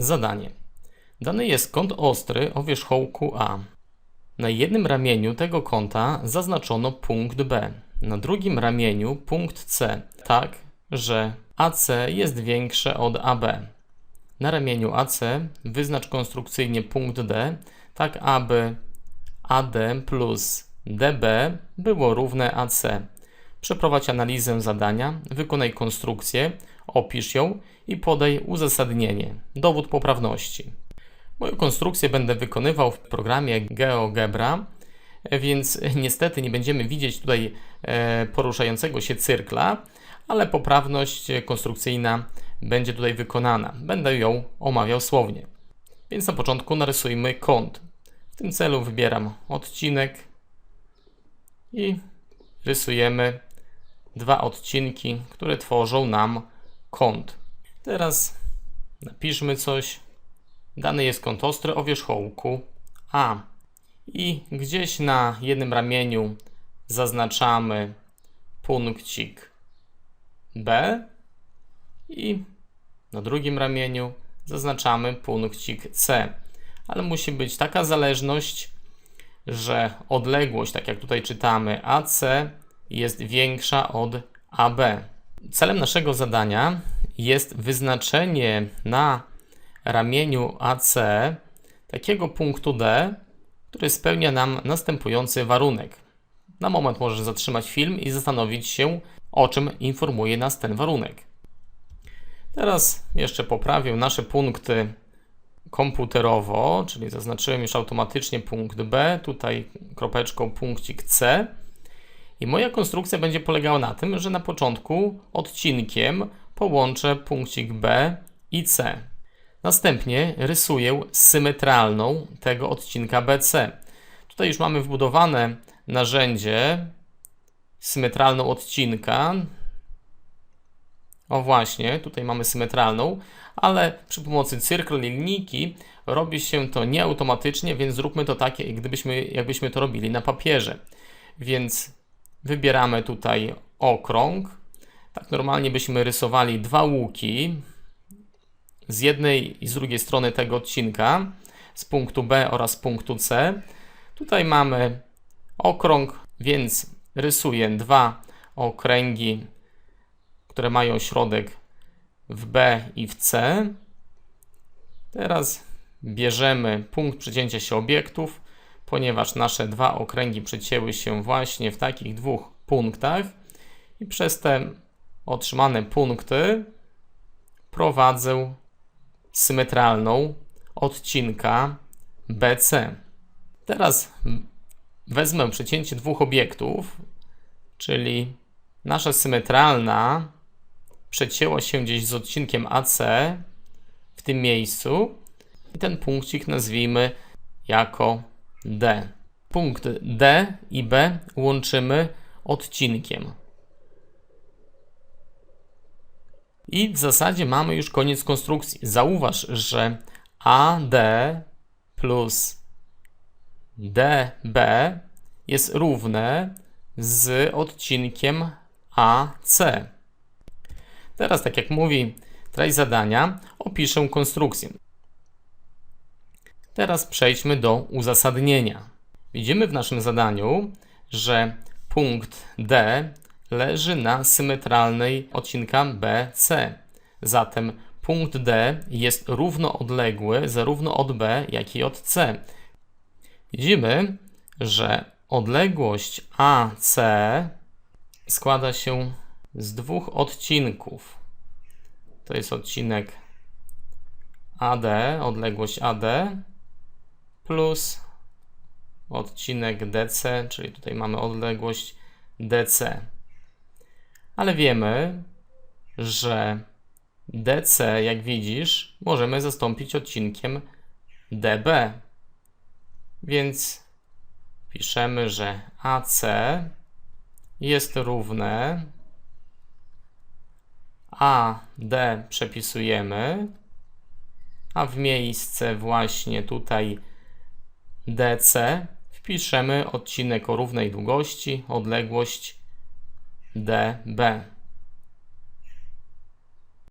Zadanie. Dany jest kąt ostry o wierzchołku A. Na jednym ramieniu tego kąta zaznaczono punkt B, na drugim ramieniu punkt C, tak, że AC jest większe od AB. Na ramieniu AC wyznacz konstrukcyjnie punkt D, tak aby AD plus DB było równe AC. Przeprowadź analizę zadania, wykonaj konstrukcję, opisz ją i podaj uzasadnienie, dowód poprawności. Moją konstrukcję będę wykonywał w programie GeoGebra, więc niestety nie będziemy widzieć tutaj e, poruszającego się cyrkla, ale poprawność konstrukcyjna będzie tutaj wykonana. Będę ją omawiał słownie. Więc na początku narysujmy kąt. W tym celu wybieram odcinek i rysujemy dwa odcinki, które tworzą nam kąt. Teraz napiszmy coś. Dany jest kąt ostry o wierzchołku A. I gdzieś na jednym ramieniu zaznaczamy punkcik B i na drugim ramieniu zaznaczamy punkcik C. Ale musi być taka zależność, że odległość, tak jak tutaj czytamy, AC jest większa od AB. Celem naszego zadania jest wyznaczenie na ramieniu AC takiego punktu D, który spełnia nam następujący warunek. Na moment możesz zatrzymać film i zastanowić się, o czym informuje nas ten warunek. Teraz jeszcze poprawię nasze punkty komputerowo, czyli zaznaczyłem już automatycznie punkt B, tutaj kropeczką punkcik C. I moja konstrukcja będzie polegała na tym, że na początku odcinkiem połączę punkcik B i C. Następnie rysuję symetralną tego odcinka BC. Tutaj już mamy wbudowane narzędzie symetralną odcinka. O właśnie, tutaj mamy symetralną, ale przy pomocy cyrkl i linijki robi się to nieautomatycznie, więc zróbmy to takie, gdybyśmy, jakbyśmy to robili na papierze. Więc wybieramy tutaj okrąg. Tak normalnie byśmy rysowali dwa łuki z jednej i z drugiej strony tego odcinka, z punktu B oraz punktu C. Tutaj mamy okrąg, więc rysuję dwa okręgi, które mają środek w B i w C. Teraz bierzemy punkt przecięcia się obiektów, ponieważ nasze dwa okręgi przecięły się właśnie w takich dwóch punktach i przez te otrzymane punkty prowadzę symetralną odcinka BC. Teraz wezmę przecięcie dwóch obiektów, czyli nasza symetralna przecięła się gdzieś z odcinkiem AC w tym miejscu i ten punkcik nazwijmy jako D. Punkt D i B łączymy odcinkiem. I w zasadzie mamy już koniec konstrukcji. Zauważ, że AD plus DB jest równe z odcinkiem AC. Teraz, tak jak mówi treść zadania, opiszę konstrukcję. Teraz przejdźmy do uzasadnienia. Widzimy w naszym zadaniu, że punkt D leży na symetralnej odcinka BC. Zatem punkt D jest równoodległy zarówno od B, jak i od C. Widzimy, że odległość AC składa się z dwóch odcinków. To jest odcinek AD, odległość AD plus odcinek DC, czyli tutaj mamy odległość DC. Ale wiemy, że DC, jak widzisz, możemy zastąpić odcinkiem DB. Więc piszemy, że AC jest równe AD przepisujemy, a w miejsce właśnie tutaj DC wpiszemy odcinek o równej długości, odległość dB.